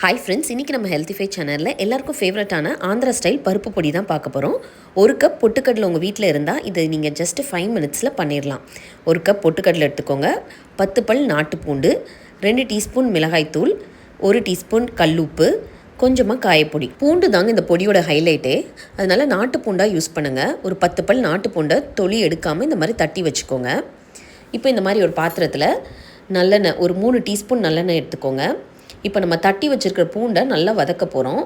Hi friends இன்றைக்கி நம்ம Healthify சேனலில் எல்லாருக்கும் ஃபேவரட்டான ஆந்திரா ஸ்டைல் பருப்பு பொடி தான் பார்க்க போகிறோம் ஒரு கப் பொட்டுக்கடலை உங்கள் வீட்டில் இருந்தால் இதை நீங்கள் ஜஸ்ட் ஃபைவ் மினிட்ஸில் பண்ணிடலாம் ஒரு கப் பொட்டுக்கடலை எடுத்துக்கோங்க. பத்து பல் நாட்டுப்பூண்டு ரெண்டு டீஸ்பூன் மிளகாய்த்தூள் ஒரு டீஸ்பூன் கல்லுப்பு கொஞ்சமாக காயப்பொடி. பூண்டு தாங்க இந்த பொடியோட ஹைலைட்டே அதனால் நாட்டு பூண்டாக யூஸ் பண்ணுங்கள் ஒரு பத்து பல் நாட்டு பூண்டை தொளி எடுக்காமல் இந்த மாதிரி தட்டி வச்சுக்கோங்க. இப்போ இந்த மாதிரி ஒரு பாத்திரத்தில் நல்லெண்ணெய் ஒரு மூணு டீஸ்பூன் நல்லெண்ணெய் எடுத்துக்கோங்க. இப்போ நம்ம தட்டி வச்சுருக்கிற பூண்டை நல்லா வதக்க போகிறோம்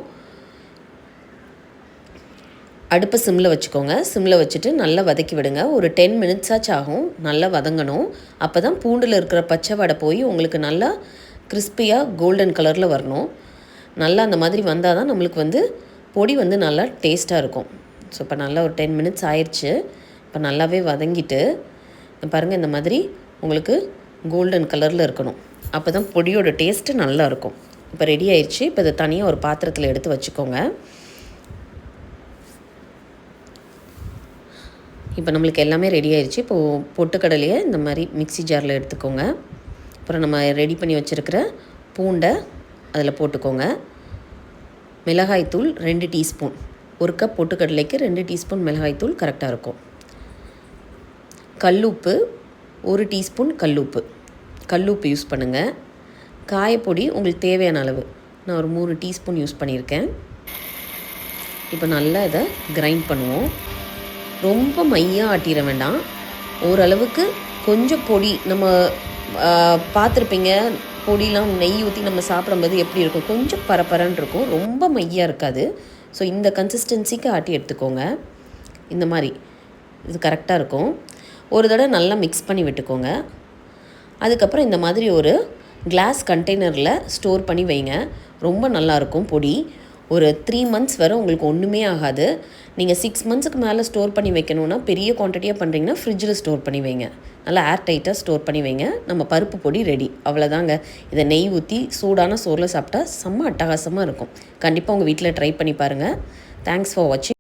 அடுப்பை சிம்மில் வச்சுக்கோங்க. சிம்மில் வச்சுட்டு நல்லா வதக்கி விடுங்க. ஒரு டென் மினிட்ஸாச்சும் ஆகும். நல்லா வதங்கணும். அப்போ தான் பூண்டில் இருக்கிற பச்சை வடை போய் உங்களுக்கு நல்லா கிறிஸ்பியாக கோல்டன் கலரில் வரணும். நல்லா அந்த மாதிரி வந்தால் தான் நம்மளுக்கு வந்து பொடி வந்து நல்லா டேஸ்ட்டாக இருக்கும். ஸோ இப்போ நல்லா ஒரு டென் மினிட்ஸ் ஆயிடுச்சு இப்போ நல்லாவே வதங்கிட்டு பாருங்கள் இந்த மாதிரி உங்களுக்கு கோல்டன் கலரில் இருக்கணும். அப்போ தான் பொடியோட டேஸ்ட்டு நல்லா இருக்கும் இப்போ ரெடி ஆயிடுச்சு இப்போ இதை தனியாக ஒரு பாத்திரத்தில் எடுத்து வச்சுக்கோங்க. இப்போ நம்மளுக்கு எல்லாமே ரெடி ஆயிடுச்சு இப்போது பொட்டுக்கடலையை இந்த மாதிரி மிக்சி ஜாரில் எடுத்துக்கோங்க. அப்புறம் நம்ம ரெடி பண்ணி வச்சுருக்கிற பூண்டை அதில் போட்டுக்கோங்க. மிளகாய்த்தூள் ரெண்டு டீஸ்பூன். ஒரு கப் பொட்டுக்கடலைக்கு ரெண்டு டீஸ்பூன் மிளகாய்த்தூள் கரெக்டாக இருக்கும். கல்லுப்பு ஒரு டீஸ்பூன் கல்லுப்பு கல்லுப்பு யூஸ் பண்ணுங்கள் காயப்பொடி உங்களுக்கு தேவையான அளவு. நான் ஒரு மூணு டீஸ்பூன் யூஸ் பண்ணியிருக்கேன். இப்போ நல்லா இதை கிரைண்ட் பண்ணுவோம். ரொம்ப மையாக ஆட்டிட வேண்டாம். ஓரளவுக்கு கொஞ்சம் பொடி நம்ம பார்த்துருப்பீங்க பொடிலாம் நெய் ஊற்றி நம்ம சாப்பிடும்போது எப்படி இருக்கும்? கொஞ்சம் பரப்பரன்னு இருக்கும். ரொம்ப மையாக இருக்காது. ஸோ இந்த கன்சிஸ்டன்சிக்கு ஆட்டி எடுத்துக்கோங்க. இந்த மாதிரி. இது கரெக்டாக இருக்கும். ஒரு தடவை நல்லா மிக்ஸ் பண்ணி விட்டுக்கோங்க. அதுக்கப்புறம் இந்த மாதிரி ஒரு கிளாஸ் கண்டெய்னரில் ஸ்டோர் பண்ணி வைங்க. ரொம்ப நல்லாயிருக்கும் பொடி. ஒரு த்ரீ மந்த்ஸ் வரை உங்களுக்கு ஒன்றுமே ஆகாது. நீங்கள் சிக்ஸ் மந்த்ஸுக்கு மேலே ஸ்டோர் பண்ணி வைக்கணுன்னா பெரிய குவான்டிட்டியாக பண்ணுறீங்கன்னா ஃப்ரிட்ஜில் ஸ்டோர் பண்ணி வைங்க. நல்லா ஏர் டைட்டாக ஸ்டோர் பண்ணி வைங்க. நம்ம பருப்பு பொடி ரெடி அவ்வளோதாங்க இதை நெய் ஊற்றி சூடான சோறில் சாப்பிட்டா செம்ம அட்டகாசமாக இருக்கும். கண்டிப்பாக உங்கள் வீட்டில் ட்ரை பண்ணி பாருங்கள் தேங்க்ஸ் ஃபார் வாட்சிங்